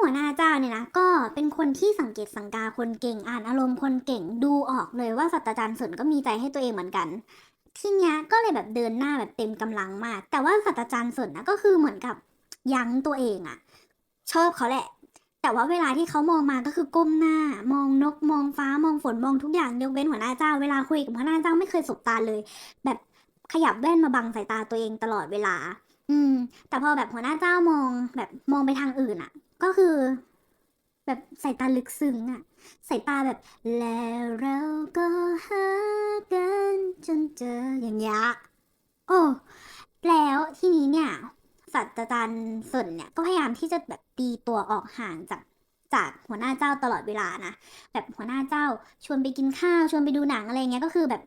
หัวหน้าเจ้าเนี่ยนะก็เป็นคนที่สังเกตสังกาคนเก่งอ่านอารมณ์คนเก่งดูออกเลยว่าศาสตราจารย์สนก็มีใจให้ตัวเองเหมือนกันทีเนี้ยก็เลยแบบเดินหน้าแบบเต็มกำลังมาก แต่ว่าศาสตราจารย์สนนะก็คือเหมือนกับยั้งตัวเองอะชอบเขาแหละ แต่ว่าเวลาที่เขามองมาก็คือก้มหน้า มองนกมองฟ้ามองฝนมองทุกอย่างยกเว้นหัวหน้าเจ้าเวลาคุยกับหัวหน้าเจ้าไม่เคยสบตาเลย แบบขยับแว่นมาบังสายตาตัวเองตลอดเวลา อืม แต่พอแบบหัวหน้าเจ้ามองแบบมองไปทางอื่นอะก็คือ แบบสายตาลึกซึ้งอะสายตาแบบ แล้วเราก็หากันจนเจออย่างเงี้ยโอ้แล้วที่นี้เนี่ยศาสตราจารย์สนเนี่ยก็พยายามที่จะแบบตีตัวออกห่างจากจากหัวหน้าเจ้าตลอดเวลานะแบบหัวหน้าเจ้าชวนไปกินข้าวชวนไปดูหนังอะไรเงี้ยก็คือแบบ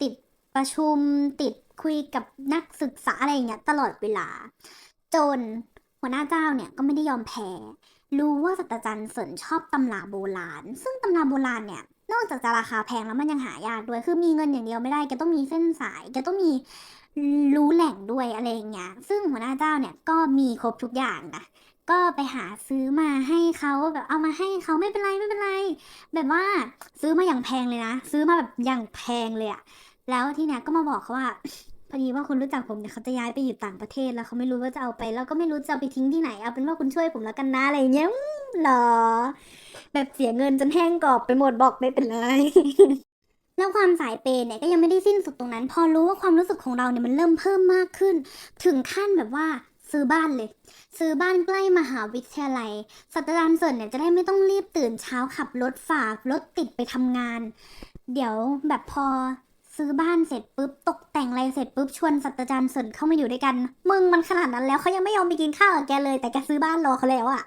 ติดประชุมติด คุยกับนักศึกษาอะไรอย่างเงี้ยตลอดเวลา จนหัวหน้าเจ้าเนี่ยก็ไม่ได้ยอมแพ้ รู้ว่าศาสตราจารย์สนชอบตำราโบราณ ซึ่งตำราโบราณเนี่ยนอกจากจะราคาแพงแล้วมันยังหายากด้วย คือมีเงินอย่างเดียวไม่ได้แกต้องมีเส้นสาย แกต้องมีรู้แหล่งด้วยอะไรอย่างเงี้ย ซึ่งหัวหน้าเจ้าเนี่ยก็มีครบทุกอย่างนะ ก็ไปหาซื้อมาให้เขาแบบเอามาให้เขาไม่เป็นไรไม่เป็นไร แบบว่าซื้อมาอย่างแพงเลยนะ ซื้อมาแบบอย่างแพงเลยอะ แล้วทีเนี้ยก็มาบอกเขาว่า พอดีว่าคุณรู้จักผมเนี่ยเขาจะย้ายไปอยู่ต่างประเทศแล้วเขาไม่รู้ว่าจะเอาไป แล้วก็ไม่รู้จะเอาไปทิ้งที่ไหนเอาเป็นว่าคุณช่วยผมแล้วกันนะอะไรอย่างเงี้ยหรอ แบบเสียเงินจนแห้งกรอบไปหมดบอกไม่เป็นไรแล้วความสายเปย์เนี่ยก็ยังไม่ได้สิ้นสุดตรงนั้น พอรู้ว่าความรู้สึกของเราเนี่ยมันเริ่มเพิ่มมากขึ้น ถึงขั้นแบบว่าซื้อบ้านเลย ซื้อบ้านใกล้มหาวิทยาลัยศาสตราจารย์เสิร์นเนี่ยจะได้ไม่ต้องรีบตื่นเช้าขับรถฝ่ารถติดไปทำงาน เดี๋ยวแบบพอ ซื้อบ้านเสร็จปุ๊บตกแต่งอะไรเสร็จปุ๊บชวนศาสตราจารย์สนเข้ามาอยู่ด้วยกัน มึงมันขนาดนั้นแล้วเขายังไม่ยอมไปกินข้าวกับแกเลย แต่แกซื้อบ้านรอเขาแล้วอะ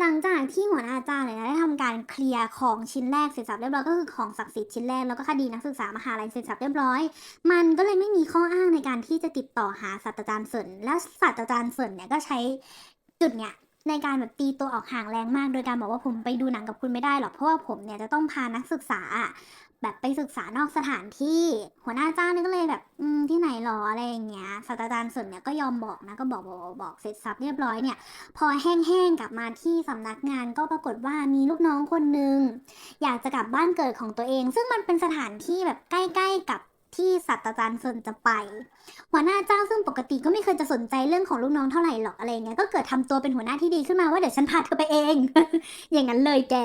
หลังจากที่หัวหน้าอาจารย์เนี่ยได้ทำการเคลียร์ของชิ้นแรกเสร็จสับเรียบร้อยก็คือของศักดิ์สิทธิ์ชิ้นแรกแล้วก็คดีนักศึกษามหาลัยเสร็จสับเรียบร้อย มันก็เลยไม่มีข้ออ้างในการที่จะติดต่อหาศาสตราจารย์สนและศาสตราจารย์สนเนี่ยก็ใช้จุดเนี่ยในการแบบตีตัวออกห่างแรงมาก โดยการบอกว่าผมไปดูหนังกับคุณไม่ได้หรอกเพราะว่าผมเนี่ยจะต้องพานักศึกษาแบบไปศึกษานอกสถานที่ หัวหน้าเจ้าเนี่ก็เลยแบบอืมที่ไหนหรออะไรอย่างเงี้ยศาสตราจารย์เสินเนี่ยก็ยอมบอกนะก็บอกบอกบอกเสร็จสับเรียบร้อยเนี่ย พอแห้งๆกลับมาที่สำนักงานก็ปรากฏว่ามีลูกน้องคนหนึ่งอยากจะกลับบ้านเกิดของตัวเอง ซึ่งมันเป็นสถานที่แบบใกล้ๆกับที่ศาสตราจารย์สนจะไป หัวหน้าเจ้าซึ่งปกติก็ไม่เคยจะสนใจเรื่องของลูกน้องเท่าไหร่หรอกอะไรเงี้ยก็เกิดทำตัวเป็นหัวหน้าที่ดีขึ้นมาว่าเดี๋ยวฉันพาเธอไปเอง อย่างนั้นเลยแก